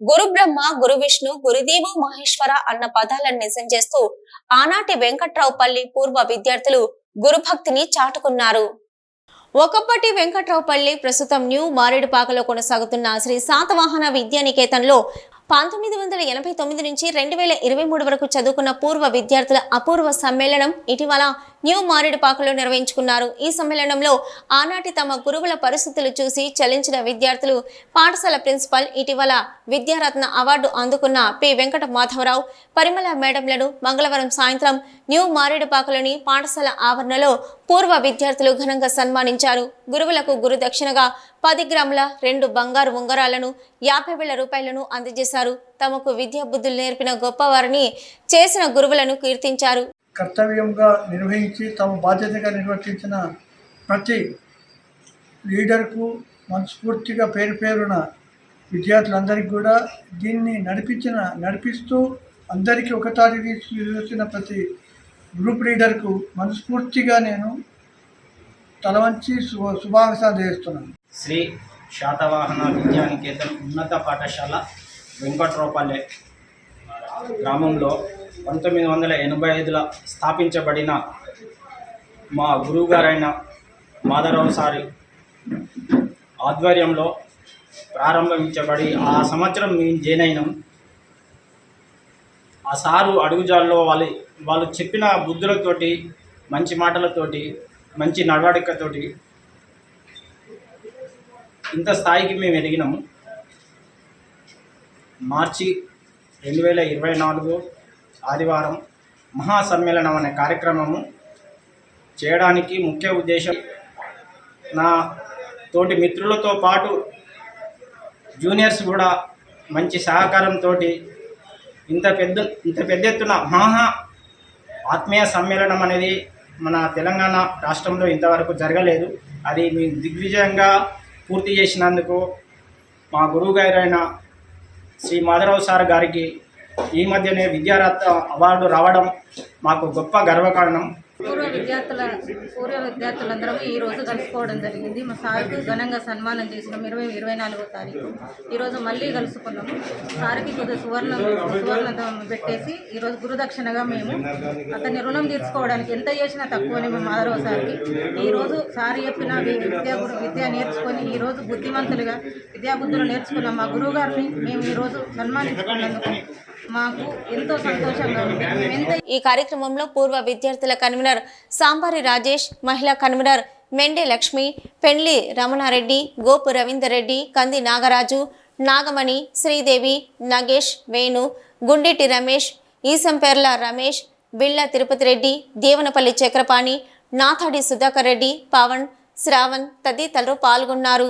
గురు బ్రహ్మ గురు విష్ణు గురుదేవు మహేశ్వర అన్న పదాలను నిజం చేస్తూ ఆనాటి వెంకట్రావుపల్లి పూర్వ విద్యార్థులు గురుభక్తిని చాటుకున్నారు. ఒకప్పటి వెంకట్రావుపల్లి ప్రస్తుతం న్యూ మారేడుపాకలో కొనసాగుతున్న శ్రీ శాతవాహన విద్యానికేతన్లో పంతొమ్మిది వందల ఎనభై తొమ్మిది నుంచి రెండు వేల ఇరవై మూడు వరకు చదువుకున్న పూర్వ విద్యార్థుల అపూర్వ సమ్మేళనం ఇటీవల న్యూ మారేడుపాకలో నిర్వహించుకున్నారు. ఈ సమ్మేళనంలో ఆనాటి తమ గురువుల పరిస్థితులు చూసి చలించిన విద్యార్థులు పాఠశాల ప్రిన్సిపల్ ఇటీవల విద్యారత్న అవార్డు అందుకున్న పి. వెంకట మాధవరావు పరిమళ మేడంలను మంగళవారం సాయంత్రం న్యూ మారేడుపాకలోని పాఠశాల ఆవరణలో పూర్వ విద్యార్థులు ఘనంగా సన్మానించారు. గురువులకు గురుదక్షిణగా పది గ్రాముల రెండు బంగారు ఉంగరాలను యాభై వేల రూపాయలను అందజేశారు. తమకు విద్యా బుద్ధులు నేర్పిన గొప్పవారిని చేసిన గురువులను కీర్తించారు. కర్తవ్యంగా నిర్వహించి తమ బాధ్యతగా నిర్వర్తించిన ప్రతి లీడర్కు మనస్ఫూర్తిగా పేరు పేరున విద్యార్థులందరికీ కూడా దీన్ని నడిపించిన నడిపిస్తూ అందరికీ ఒక తాటి తీసుకొచ్చిన ప్రతి గ్రూప్ లీడర్కు మనస్ఫూర్తిగా నేను తలవంచి శుభ శుభాకాంక్షలు చేస్తున్నాను శ్రీ శాతవాహన విద్యానికేతన్ ఉన్నత పాఠశాల వెంకట్రావుపల్లె గ్రామంలో పంతొమ్మిది వందల ఎనభై ఐదులో స్థాపించబడిన మా గురువుగారైన మాధవరావు సారి ఆధ్వర్యంలో ప్రారంభించబడి ఆ సంవత్సరం మేము జాయిన్ అయినాం. ఆ సారు అడుగుజాల్లో వాళ్ళు వాళ్ళు చెప్పిన బుద్ధులతోటి మంచి మాటలతోటి మంచి నడవడికతోటి ఇంత స్థాయికి మేము ఎదిగినాము మార్చి రెండు వేల ఇరవై నాలుగు ఆదివారం మహాసమ్మేళనం అనే కార్యక్రమము చేయడానికి ముఖ్య ఉద్దేశం నా తోటి మిత్రులతో పాటు జూనియర్స్ కూడా మంచి సహకారంతో ఇంత పెద్ద ఇంత పెద్ద ఎత్తున మహా ఆత్మీయ సమ్మేళనం అనేది మన తెలంగాణ రాష్ట్రంలో ఇంతవరకు జరగలేదు. అది మీ దిగ్విజయంగా పూర్తి చేసినందుకు మా గురువు గారైన శ్రీ మాధవరావు సార్ గారికి ఈ మధ్యనే విద్యారత్న అవార్డు రావడం మాకు గొప్ప గర్వకారణం. పూర్వ విద్యార్థుల పూర్వ విద్యార్థులందరూ ఈ రోజు కలుసుకోవడం జరిగింది. మా సార్కు ఘనంగా సన్మానం చేసినాం ఇరవై ఇరవై నాలుగో తారీఖు. ఈరోజు మళ్ళీ కలుసుకున్నాము సార్కి కొద్దిగా సువర్ణ సువర్ణ పెట్టేసి ఈరోజు గురుదక్షిణగా మేము అతన్ని రుణం తీర్చుకోవడానికి ఎంత చేసినా తక్కువనే మేము ఆరో సార్కి. ఈరోజు సార్ చెప్పిన విద్యా గురు విద్య నేర్చుకొని ఈరోజు బుద్ధిమంతులుగా విద్యాబుద్ధులు నేర్చుకున్నాం మా గురువు గారిని మేము ఈరోజు సన్మానించుకున్నందుకు మాకు ఎంతో సంతోషంగా ఉంది. ఈ కార్యక్రమంలో పూర్వ విద్యార్థుల కన్వీనర్ సాంబారి రాజేష్ మహిళా కన్వీనర్ మెండే లక్ష్మి పెండ్లి రమణారెడ్డి గోపు రవీందర్ రెడ్డి కంది నాగరాజు నాగమణి శ్రీదేవి నగేష్ వేణు గుండెటి రమేష్ ఈసంపెర్ల రమేష్ బిళ్ళ తిరుపతి రెడ్డి దేవనపల్లి చక్రపాణి నాథాడి సుధాకర్ రెడ్డి పవన్ శ్రావణ్ తదితరులు పాల్గొన్నారు.